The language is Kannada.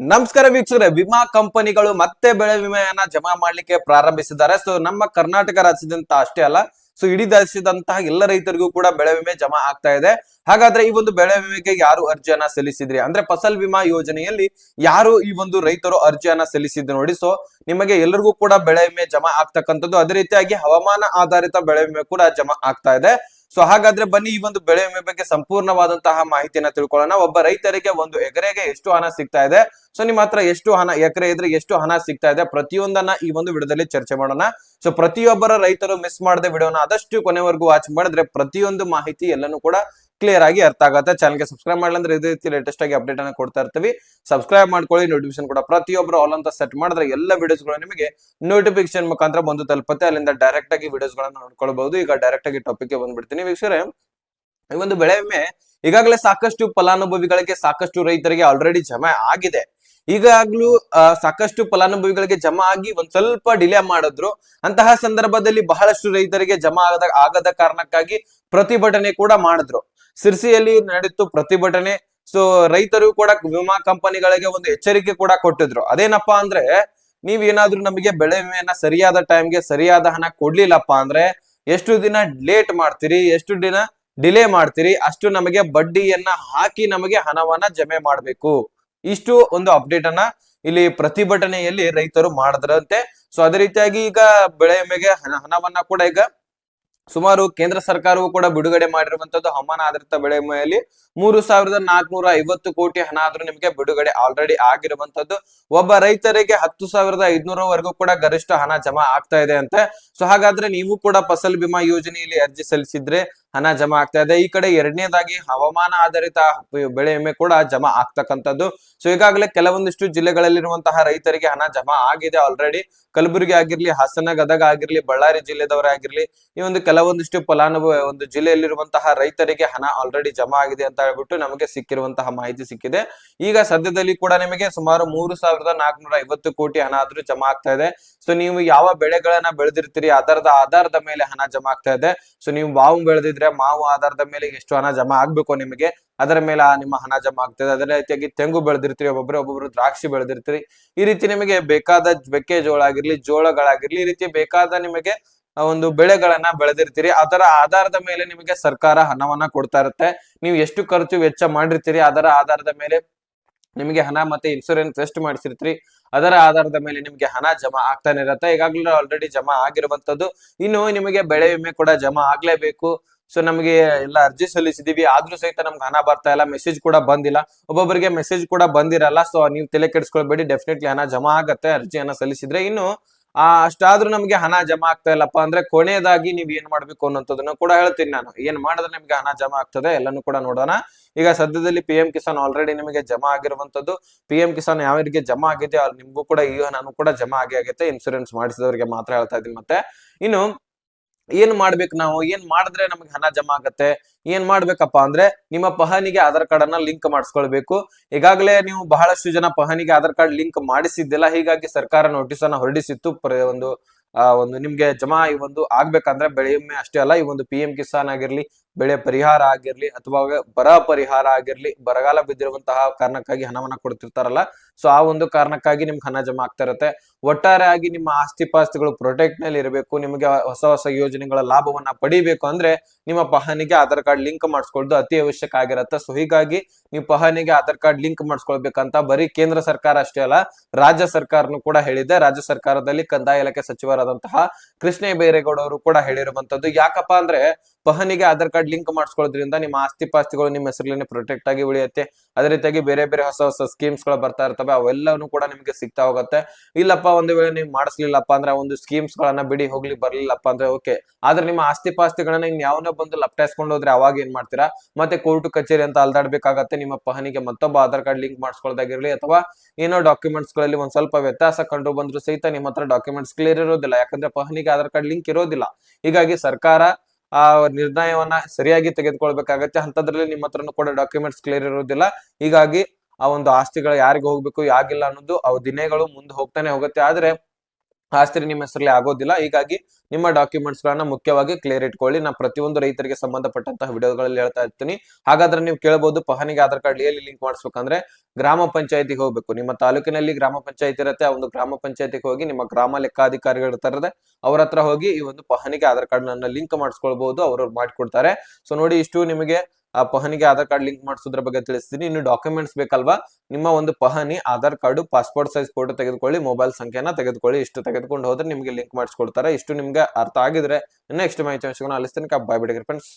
ನಮಸ್ಕಾರ ವೀಕ್ಷಕರೇ. ವಿಮಾ ಕಂಪನಿಗಳು ಮತ್ತೆ ಬೆಳೆ ವಿಮೆಯನ್ನ ಜಮಾ ಮಾಡ್ಲಿಕ್ಕೆ ಪ್ರಾರಂಭಿಸಿದ್ದಾರೆ. ಸೊ ನಮ್ಮ ಕರ್ನಾಟಕ ರಾಜ್ಯದಂತ ಅಷ್ಟೇ ಅಲ್ಲ ಸೊ ಇಡೀ ದೇಶದಂತಹ ಎಲ್ಲ ರೈತರಿಗೂ ಕೂಡ ಬೆಳೆ ವಿಮೆ ಜಮಾ ಆಗ್ತಾ ಇದೆ. ಹಾಗಾದ್ರೆ ಈ ಒಂದು ಬೆಳೆ ವಿಮೆಗೆ ಯಾರು ಅರ್ಜಿಯನ್ನ ಸಲ್ಲಿಸಿದ್ರಿ? ಅಂದ್ರೆ ಫಸಲ್ ವಿಮಾ ಯೋಜನೆಯಲ್ಲಿ ಯಾರು ಈ ಒಂದು ರೈತರು ಅರ್ಜಿಯನ್ನ ಸಲ್ಲಿಸಿದ್ರು ನೋಡಿ. ಸೊ ನಿಮಗೆ ಎಲ್ಲರಿಗೂ ಕೂಡ ಬೆಳೆ ವಿಮೆ ಜಮಾ ಆಗ್ತಕ್ಕಂಥದ್ದು. ಅದೇ ರೀತಿಯಾಗಿ ಹವಾಮಾನ ಆಧಾರಿತ ಬೆಳೆ ವಿಮೆ ಕೂಡ ಜಮಾ ಆಗ್ತಾ ಇದೆ. ಸೊ ಹಾಗಾದ್ರೆ ಬನ್ನಿ ಈ ಒಂದು ಬೆಳೆ ವಿಮೆ ಬಗ್ಗೆ ಸಂಪೂರ್ಣವಾದಂತಹ ಮಾಹಿತಿಯನ್ನ ತಿಳ್ಕೊಳ್ಳೋಣ. ಒಬ್ಬ ರೈತರಿಗೆ ಒಂದು ಎಕರೆಗೆ ಎಷ್ಟು ಹಣ ಸಿಗ್ತಾ ಇದೆ? ಸೊ ನಿಮ್ಮ ಹತ್ರ ಎಷ್ಟು ಹಣ, ಎಕರೆ ಇದ್ರೆ ಎಷ್ಟು ಹಣ ಸಿಗ್ತಾ ಇದೆ? ಪ್ರತಿಯೊಂದನ್ನ ಈ ಒಂದು ವಿಡಿಯೋದಲ್ಲಿ ಚರ್ಚೆ ಮಾಡೋಣ. ಸೊ ಪ್ರತಿಯೊಬ್ಬರ ರೈತರು ಮಿಸ್ ಮಾಡದೆ ವಿಡಿಯೋನ ಆದಷ್ಟು ಕೊನೆವರೆಗೂ ವಾಚ್ ಮಾಡಿದ್ರೆ ಪ್ರತಿಯೊಂದು ಮಾಹಿತಿ ಎಲ್ಲನೂ ಕೂಡ ಕ್ಲಿಯರ್ ಆಗಿ ಅರ್ಥ ಆಗುತ್ತೆ. ಚಾನಲ್ಗೆ ಸಬ್ಸ್ಕ್ರೈಬ್ ಮಾಡಲಂದ್ರೆ ಇದೇ ರೀತಿ ಲೇಟೆಸ್ಟ್ ಆಗಿ ಅಪ್ಡೇಟ್ ಅನ್ನ ಕೊಡ್ತಾ ಇರ್ತೀವಿ. ಸಬ್ಸ್ಕ್ರೈಬ್ ಮಾಡ್ಕೊಳ್ಳಿ ನೋಟಿಫಿಕೇಶನ್ ಕೂಡ ಪ್ರತಿಯೊಬ್ಬರು ಆಲ್ ಅಂತ ಸೆಟ್ ಮಾಡಿದ್ರೆ ಎಲ್ಲ ವಿಡಿಯೋಸ್ಗಳು ನಿಮಗೆ ನೋಟಿಫಿಕೇಶನ್ ಮುಖಾಂತರ ಬಂದು ತಲುಪುತ್ತೆ. ಅಲ್ಲಿಂದ ಡೈರೆಕ್ಟ್ ಆಗಿ ವಿಡಿಯೋಸ್ ಗಳನ್ನ ನೋಡ್ಕೊಳ್ಬಹುದು. ಈಗ ಡೈರೆಕ್ಟ್ ಆಗಿ ಟಾಪಿಕ್ಗೆ ಬಂದ್ಬಿಡ್ತೀನಿ ವೀಕ್ಷಕರೇ ಈ ಒಂದು ಬೆಳೆ ವಿಮೆ ಈಗಾಗಲೇ ಸಾಕಷ್ಟು ಫಲಾನುಭವಿಗಳಿಗೆ, ಸಾಕಷ್ಟು ರೈತರಿಗೆ ಆಲ್ರೆಡಿ ಜಮಾ ಆಗಿದೆ. ಈಗಾಗ್ಲೂ ಸಾಕಷ್ಟು ಫಲಾನುಭವಿಗಳಿಗೆ ಜಮಾ ಆಗಿ ಒಂದ್ ಸ್ವಲ್ಪ ಡಿಲೇ ಮಾಡಿದ್ರು. ಅಂತಹ ಸಂದರ್ಭದಲ್ಲಿ ಬಹಳಷ್ಟು ರೈತರಿಗೆ ಜಮಾ ಆಗದ ಆಗದ ಕಾರಣಕ್ಕಾಗಿ ಪ್ರತಿಭಟನೆ ಕೂಡ ಮಾಡಿದ್ರು. ಸಿರ್ಸಿಯಲ್ಲಿ ನಡೀತು ಪ್ರತಿಭಟನೆ. ಸೊ ರೈತರು ಕೂಡ ವಿಮಾ ಕಂಪನಿಗಳಿಗೆ ಒಂದು ಎಚ್ಚರಿಕೆ ಕೂಡ ಕೊಟ್ಟಿದ್ರು. ಅದೇನಪ್ಪಾ ಅಂದ್ರೆ, ನೀವೇನಾದ್ರೂ ನಮಗೆ ಬೆಳೆ ವಿಮೆಯನ್ನ ಸರಿಯಾದ ಟೈಮ್ಗೆ ಸರಿಯಾದ ಹಣ ಕೊಡ್ಲಿಲ್ಲಪ್ಪ ಅಂದ್ರೆ, ಎಷ್ಟು ದಿನ ಲೇಟ್ ಮಾಡ್ತೀರಿ, ಎಷ್ಟು ದಿನ ಡಿಲೇ ಮಾಡ್ತೀರಿ, ಅಷ್ಟು ನಮಗೆ ಬಡ್ಡಿಯನ್ನ ಹಾಕಿ ನಮಗೆ ಹಣವನ್ನ ಜಮೆ ಮಾಡಬೇಕು. ಇಷ್ಟು ಒಂದು ಅಪ್ಡೇಟ್ ಅನ್ನ ಇಲ್ಲಿ ಪ್ರತಿಭಟನೆಯಲ್ಲಿ ರೈತರು ಮಾಡಿದ್ರಂತೆ. ಸೊ ಅದೇ ರೀತಿಯಾಗಿ ಈಗ ಬೆಳೆ ವಿಮೆಗೆ ಹಣ, ಹಣವನ್ನ ಕೂಡ ಈಗ ಸುಮಾರು ಕೇಂದ್ರ ಸರ್ಕಾರವು ಕೂಡ ಬಿಡುಗಡೆ ಮಾಡಿರುವಂತದ್ದು ಹವಾಮಾನ ಆಧಾರಿತ ಬೆಳೆ ವಿಮೆಯಲ್ಲಿ ಮೂರು ಸಾವಿರದ ನಾಲ್ಕುನೂರ ಐವತ್ತು ಕೋಟಿ ಹಣ ಆದ್ರೂ ನಿಮಗೆ ಬಿಡುಗಡೆ ಆಲ್ರೆಡಿ ಆಗಿರುವಂತದ್ದು. ಒಬ್ಬ ರೈತರಿಗೆ ಹತ್ತು ಸಾವಿರದ ಐದ್ನೂರವರೆಗೂ ಕೂಡ ಗರಿಷ್ಠ ಹಣ ಜಮಾ ಆಗ್ತಾ ಇದೆ ಅಂತೆ. ಸೊ ಹಾಗಾದ್ರೆ ನೀವು ಕೂಡ ಫಸಲ್ ಬಿಮಾ ಯೋಜನೆಯಲ್ಲಿ ಅರ್ಜಿ ಸಲ್ಲಿಸಿದ್ರೆ ಹಣ ಜಮಾ ಆಗ್ತಾ ಇದೆ. ಈ ಕಡೆ ಎರಡನೇದಾಗಿ ಹವಾಮಾನ ಆಧಾರಿತ ಬೆಳೆ ವಿಮೆ ಕೂಡ ಜಮಾ ಆಗ್ತಕ್ಕಂಥದ್ದು. ಸೊ ಈಗಾಗಲೇ ಕೆಲವೊಂದಿಷ್ಟು ಜಿಲ್ಲೆಗಳಲ್ಲಿರುವಂತಹ ರೈತರಿಗೆ ಹಣ ಜಮಾ ಆಗಿದೆ ಆಲ್ರೆಡಿ ಕಲಬುರಗಿ ಆಗಿರ್ಲಿ, ಹಾಸನ, ಗದಗ ಆಗಿರ್ಲಿ, ಬಳ್ಳಾರಿ ಜಿಲ್ಲೆದವರಾಗಿರ್ಲಿ ಈ ಒಂದು ಕೆಲವೊಂದಿಷ್ಟು ಫಲಾನುಭವಿ ಒಂದು ಜಿಲ್ಲೆಯಲ್ಲಿರುವಂತಹ ರೈತರಿಗೆ ಹಣ ಆಲ್ರೆಡಿ ಜಮಾ ಆಗಿದೆ ಅಂತ ಹೇಳ್ಬಿಟ್ಟು ನಮಗೆ ಸಿಕ್ಕಿರುವಂತಹ ಮಾಹಿತಿ ಸಿಕ್ಕಿದೆ. ಈಗ ಸದ್ಯದಲ್ಲಿ ಕೂಡ ನಿಮಗೆ ಸುಮಾರು ಮೂರು ಸಾವಿರದ ನಾಲ್ಕನೂರ ಐವತ್ತು ಕೋಟಿ ಹಣ ಆದ್ರೂ ಜಮಾ ಆಗ್ತಾ ಇದೆ. ಸೊ ನೀವು ಯಾವ ಬೆಳೆಗಳನ್ನ ಬೆಳೆದಿರ್ತೀರಿ, ಅದರದ ಆಧಾರದ ಮೇಲೆ ಹಣ ಜಮಾ ಆಗ್ತಾ ಇದೆ. ಸೊ ನೀವು ಬಾವು ಬೆಳೆದಿದ್ರೆ ಮಾವು ಆಧಾರದ ಮೇಲೆ ಎಷ್ಟು ಹಣ ಜಮಾ ಆಗ್ಬೇಕು ನಿಮಗೆ, ಅದರ ಮೇಲೆ ನಿಮ್ಮ ಹಣ ಜಮಾ ಆಗ್ತದೆ. ಅದೇ ರೀತಿಯಾಗಿ ತೆಂಗು ಬೆಳೆದಿರ್ತೀರಿ, ಒಬ್ಬೊಬ್ರು ಒಬ್ಬೊಬ್ರು ದ್ರಾಕ್ಷಿ ಬೆಳೆದಿರ್ತೀರಿ. ಈ ರೀತಿ ನಿಮಗೆ ಬೇಕಾದ ಮೆಕ್ಕೆಜೋಳ ಆಗಿರ್ಲಿ, ಜೋಳಗಳಾಗಿರ್ಲಿ, ಈ ರೀತಿ ಬೇಕಾದ ನಿಮಗೆ ಒಂದು ಬೆಳೆಗಳನ್ನ ಬೆಳೆದಿರ್ತೀರಿ. ಅದರ ಆಧಾರದ ಮೇಲೆ ನಿಮಗೆ ಸರ್ಕಾರ ಹಣವನ್ನ ಕೊಡ್ತಾ ಇರುತ್ತೆ. ನೀವು ಎಷ್ಟು ಖರ್ಚು ವೆಚ್ಚ ಮಾಡಿರ್ತೀರಿ, ಅದರ ಆಧಾರದ ಮೇಲೆ ನಿಮಗೆ ಹಣ ಮತ್ತೆ ಇನ್ಸೂರೆನ್ಸ್ ಎಷ್ಟು ಮಾಡಿಸಿರ್ತೀರಿ. ಅದರ ಆಧಾರದ ಮೇಲೆ ನಿಮಗೆ ಹಣ ಜಮಾ ಆಗ್ತಾನೆ ಇರತ್ತೆ. ಈಗಾಗಲೇ ಆಲ್ರೆಡಿ ಜಮಾ ಆಗಿರುವಂತದ್ದು ಇನ್ನು ನಿಮಗೆ ಬೆಳೆ ವಿಮೆ ಕೂಡ ಜಮಾ ಆಗ್ಲೇಬೇಕು. ಸೊ ನಮಗೆ ಎಲ್ಲ ಅರ್ಜಿ ಸಲ್ಲಿಸಿದೀವಿ. ಆದ್ರೂ ಸಹಿತ ನಮ್ಗೆ ಹಣ ಬರ್ತಾ ಇಲ್ಲ. ಮೆಸೇಜ್ ಕೂಡ ಬಂದಿಲ್ಲ. ಒಬ್ಬೊಬ್ಬರಿಗೆ ಮೆಸೇಜ್ ಕೂಡ ಬಂದಿರಲ್ಲ. ಸೊ ನೀವು ತಲೆ ಕೆಡಿಸ್ಕೊಳ್ಬೇಡಿ. ಡೆಫಿನೆಟ್ಲಿ ಹಣ ಜಮಾ ಆಗತ್ತೆ. ಅರ್ಜಿಯನ್ನ ಸಲ್ಲಿಸಿದ್ರೆ ಇನ್ನು, ಆ, ಅಷ್ಟಾದ್ರೂ ನಮ್ಗೆ ಹಣ ಜಮಾ ಆಗ್ತಾ ಇಲ್ಲಪ್ಪ ಅಂದ್ರೆ ಕೊನೆಯದಾಗಿ ನೀವ್ ಏನ್ ಮಾಡ್ಬೇಕು ಅನ್ನೋದನ್ನ ಕೂಡ ಹೇಳ್ತೀನಿ ನಾನು. ಏನ್ ಮಾಡಿದ್ರೆ ನಿಮ್ಗೆ ಹಣ ಜಮಾ ಆಗ್ತದೆ ಎಲ್ಲಾನು ಕೂಡ ನೋಡೋಣ. ಈಗ ಸದ್ಯದಲ್ಲಿ ಪಿ ಎಂ ಕಿಸಾನ್ ಆಲ್ರೆಡಿ ನಿಮಗೆ ಜಮಾ ಆಗಿರುವಂತದ್ದು ಪಿ ಕಿಸಾನ್ ರೀತಿ ಜಮಾ ಆಗಿದೆ ನಿಮ್ಗೂ ಕೂಡ ಈ ಹಣನೂ ಕೂಡ ಜಮಾ ಆಗಿ ಆಗುತ್ತೆ ಇನ್ಸೂರೆನ್ಸ್ ಮಾಡಿಸಿದವರಿಗೆ ಮಾತ್ರ ಹೇಳ್ತಾ ಇದೀನಿ ಮತ್ತೆ. ಇನ್ನು ಏನ್ ಮಾಡ್ಬೇಕು ನಾವು? ಏನ್ ಮಾಡಿದ್ರೆ ನಮ್ಗೆ ಹಣ ಜಮಾ ಆಗತ್ತೆ? ಏನ್ ಮಾಡ್ಬೇಕಪ್ಪ ಅಂದ್ರೆ ನಿಮ್ಮ ಪಹನಿಗೆ ಆಧಾರ್ ಕಾರ್ಡ್ ಅನ್ನ ಲಿಂಕ್ ಮಾಡಿಸ್ಕೊಳ್ಬೇಕು. ಈಗಾಗಲೇ ನೀವು ಬಹಳಷ್ಟು ಜನ ಪಹನಿಗೆ ಆಧಾರ್ ಕಾರ್ಡ್ ಲಿಂಕ್ ಮಾಡಿಸಿದ್ದಿಲ್ಲ. ಹೀಗಾಗಿ ಸರ್ಕಾರ ನೋಟಿಸ್ ಅನ್ನ ಹೊರಡಿಸಿತ್ತು. ಒಂದು, ಆ, ಒಂದು ನಿಮ್ಗೆ ಜಮಾ ಈ ಒಂದು ಆಗ್ಬೇಕಂದ್ರೆ ಬೆಳೆಯೊಮ್ಮೆ ಅಷ್ಟೇ ಅಲ್ಲ, ಈ ಒಂದು ಪಿ ಎಂ ಕಿಸಾನ್ ಆಗಿರ್ಲಿ ಬೆಳೆ ಪರಿಹಾರ ಆಗಿರ್ಲಿ ಅಥವಾ ಬರ ಪರಿಹಾರ ಆಗಿರ್ಲಿ ಬರಗಾಲ ಬಿದ್ದಿರುವಂತಹ ಕಾರಣಕ್ಕಾಗಿ ಹಣವನ್ನ ಕೊಡ್ತಿರ್ತಾರಲ್ಲ. ಸೊ ಆ ಒಂದು ಕಾರಣಕ್ಕಾಗಿ ನಿಮ್ಗೆ ಹಣ ಜಮಾ ಆಗ್ತಾ ಇರುತ್ತೆ. ಒಟ್ಟಾರೆಯಾಗಿ ನಿಮ್ಮ ಆಸ್ತಿ ಪಾಸ್ತಿಗಳು ಪ್ರೊಟೆಕ್ಟ್ನಲ್ಲಿ ಇರಬೇಕು, ನಿಮಗೆ ಹೊಸ ಹೊಸ ಯೋಜನೆಗಳ ಲಾಭವನ್ನ ಪಡಿಬೇಕು ಅಂದ್ರೆ ನಿಮ್ಮ ಪಹನಿಗೆ ಆಧಾರ್ ಕಾರ್ಡ್ ಲಿಂಕ್ ಮಾಡಿಸ್ಕೊಳ್ಳೋದು ಅತಿ ಅವಶ್ಯಕ ಆಗಿರುತ್ತೆ. ಸೊ ಹೀಗಾಗಿ ನೀವು ಪಹನಿಗೆ ಆಧಾರ್ ಕಾರ್ಡ್ ಲಿಂಕ್ ಮಾಡಿಸ್ಕೊಳ್ಬೇಕಂತ ಬರೀ ಕೇಂದ್ರ ಸರ್ಕಾರ ಅಷ್ಟೇ ಅಲ್ಲ, ರಾಜ್ಯ ಸರ್ಕಾರನು ಕೂಡ ಹೇಳಿದೆ. ರಾಜ್ಯ ಸರ್ಕಾರದಲ್ಲಿ ಕಂದಾಯ ಇಲಾಖೆ ಸಚಿವರಾದಂತಹ ಕೃಷ್ಣ ಬೈರೇಗೌಡ ಅವರು ಕೂಡ ಹೇಳಿರುವಂತದ್ದು. ಯಾಕಪ್ಪ ಅಂದ್ರೆ ಪಹನಿಗೆ ಆಧಾರ್ ಕಾರ್ಡ್ ಲಿಂಕ್ ಮಾಡಿಸ್ಕೊಳ್ಳೋದ್ರಿಂದ ನಿಮ್ಮ ಆಸ್ತಿ ಪಾಸ್ತಿಗಳು ನಿಮ್ಮ ಹೆಸರಲ್ಲೇ ಪ್ರೊಟೆಕ್ಟ್ ಆಗಿ ಉಳಿಯುತ್ತೆ. ಅದೇ ರೀತಿಯಾಗಿ ಬೇರೆ ಬೇರೆ ಹೊಸ ಹೊಸ ಸ್ಕೀಮ್ಸ್ಗಳು ಬರ್ತಾ ಇರ್ತವೆ ಅವೆಲ್ಲವೂ ಕೂಡ ನಿಮಗೆ ಸಿಗ್ತಾ ಹೋಗುತ್ತೆ. ಇಲ್ಲಪ್ಪ, ಒಂದು ವೇಳೆ ನೀವು ಮಾಡಿಸ್ಲಿಲ್ಲಪ್ಪ ಅಂದ್ರೆ ಒಂದು ಸ್ಕೀಮ್ಸ್ ಗಳನ್ನ ಬಿಡಿ, ಹೋಗ್ಲಿ, ಬರ್ಲಿಲ್ಲಪ್ಪ ಅಂದ್ರೆ ಓಕೆ ಆದ್ರೆ ನಿಮ್ಮ ಆಸ್ತಿ ಪಾಸ್ತಿಗಳನ್ನ ಯಾವನೋ ಬಂದು ಲಪ್ಟಾಯಿಸ್ಕೊಂಡು ಹೋದ್ರೆ ಅವಾಗ ಏನ್ ಮಾಡ್ತೀರಾ? ಮತ್ತೆ ಕೋರ್ಟ್ ಕಚೇರಿ ಅಂತ ಅಲ್ದಾಡ್ಬೇಕಾಗತ್ತೆ, ನಿಮ್ಮ ಪಹನಿಗೆ ಮತ್ತೊಬ್ಬ ಆಧಾರ್ ಕಾರ್ಡ್ ಲಿಂಕ್ ಮಾಡಿಸ್ಕೊಳ್ಳೋದಾಗಿರ್ಲಿ ಅಥವಾ ಏನೋ ಡಾಕ್ಯುಮೆಂಟ್ಸ್ಗಳಲ್ಲಿ ಒಂದ್ ಸ್ವಲ್ಪ ವ್ಯತ್ಯಾಸ ಕಂಡು ಬಂದ್ರು ಸಹಿತ ನಿಮ್ಮ ಹತ್ರ ಡಾಕ್ಯುಮೆಂಟ್ಸ್ ಕ್ಲಿಯರ್ ಇರೋದಿಲ್ಲ. ಯಾಕಂದ್ರೆ ಪಹನಿಗೆ ಆಧಾರ್ ಕಾರ್ಡ್ ಲಿಂಕ್ ಇರೋದಿಲ್ಲ. ಹೀಗಾಗಿ ಸರ್ಕಾರ ಆ ನಿರ್ಣಯವನ್ನ ಸರಿಯಾಗಿ ತೆಗೆದುಕೊಳ್ಬೇಕಾಗತ್ತೆ. ಅಂತದ್ರಲ್ಲಿ ನಿಮ್ಮ ಹತ್ರನು ಕೂಡ ಡಾಕ್ಯುಮೆಂಟ್ಸ್ ಕ್ಲಿಯರ್ ಇರೋದಿಲ್ಲ ಹೀಗಾಗಿ ಆ ಒಂದು ಆಸ್ತಿಗಳು ಯಾರಿಗೆ ಹೋಗ್ಬೇಕು, ಯಾಗಿಲ್ಲ ಅನ್ನೋದು ಅವು ದಿನಗಳು ಮುಂದೆ ಹೋಗ್ತಾನೆ ಹೋಗುತ್ತೆ. ಆದ್ರೆ ಆಸ್ತಿ ನಿಮ್ಮ ಹೆಸರಲ್ಲಿ ಆಗೋದಿಲ್ಲ. ಹೀಗಾಗಿ ನಿಮ್ಮ ಡಾಕ್ಯುಮೆಂಟ್ಸ್ ಗಳನ್ನ ಮುಖ್ಯವಾಗಿ ಕ್ಲಿಯರ್ ಇಟ್ಕೊಳ್ಳಿ. ನಾ ಪ್ರತಿಯೊಂದು ರೈತರಿಗೆ ಸಂಬಂಧಪಟ್ಟಂತಹ ವಿಡಿಯೋಗಳಲ್ಲಿ ಹೇಳ್ತಾ ಇರ್ತೀನಿ. ಹಾಗಾದ್ರೆ ನೀವು ಕೇಳಬಹುದು ಪಹನಿಗೆ ಆಧಾರ್ ಕಾರ್ಡ್ ಎಲ್ಲಿ ಲಿಂಕ್ ಮಾಡಿಸ್ಬೇಕಂದ್ರೆ ಗ್ರಾಮ ಪಂಚಾಯತಿಗೆ ಹೋಗ್ಬೇಕು. ನಿಮ್ಮ ತಾಲೂಕಿನಲ್ಲಿ ಗ್ರಾಮ ಪಂಚಾಯತಿ ಇರುತ್ತೆ, ಆ ಒಂದು ಗ್ರಾಮ ಪಂಚಾಯತಿಗೆ ಹೋಗಿ ನಿಮ್ಮ ಗ್ರಾಮ ಲೆಕ್ಕಾಧಿಕಾರಿಗಳು ಇರ್ತಾರೆ ಅವ್ರ ಹತ್ರ ಹೋಗಿ ಈ ಒಂದು ಪಹನಿಗೆ ಆಧಾರ್ ಕಾರ್ಡ್ ನನ್ನ ಲಿಂಕ್ ಮಾಡಿಸ್ಕೊಳ್ಬಹುದು ಅವರು ಮಾಡಿಕೊಡ್ತಾರೆ. ಸೊ ನೋಡಿ ಇಷ್ಟು ನಿಮಗೆ ಆ ಪಹನಿಗೆ ಆಧಾರ್ ಕಾರ್ಡ್ ಲಿಂಕ್ ಮಾಡಿಸೋದ್ರ ಬಗ್ಗೆ ತಿಳಿಸ್ತೀನಿ. ಇನ್ನು ಡಾಕ್ಯುಮೆಂಟ್ಸ್ ಬೇಕಲ್ವಾ? ನಿಮ್ಮ ಒಂದು ಪಹನಿ, Aadhaar card passport size photo ತೆಗೆದುಕೊಳ್ಳಿ ಮೊಬೈಲ್ ಸಂಖ್ಯೆನ ತೆಗೆದುಕೊಳ್ಳಿ, ಇಷ್ಟು ತೆಗೆದುಕೊಂಡು ಹೋದ್ರೆ ನಿಮಗೆ ಲಿಂಕ್ ಮಾಡಿಸ್ಕೊಡ್ತಾರೆ. ಇಷ್ಟು ನಿಮ್ಗೆ ಅರ್ಥ ಆಗಿದ್ರೆ ನೆಕ್ಸ್ಟ್ ಮಾಹಿತಿ ಅಂಶಗಳನ್ನ ಅಲಿಸ್ತೀನಿ ಬಾಯ್ ಬಿಡಿ ಫ್ರೆಂಡ್ಸ್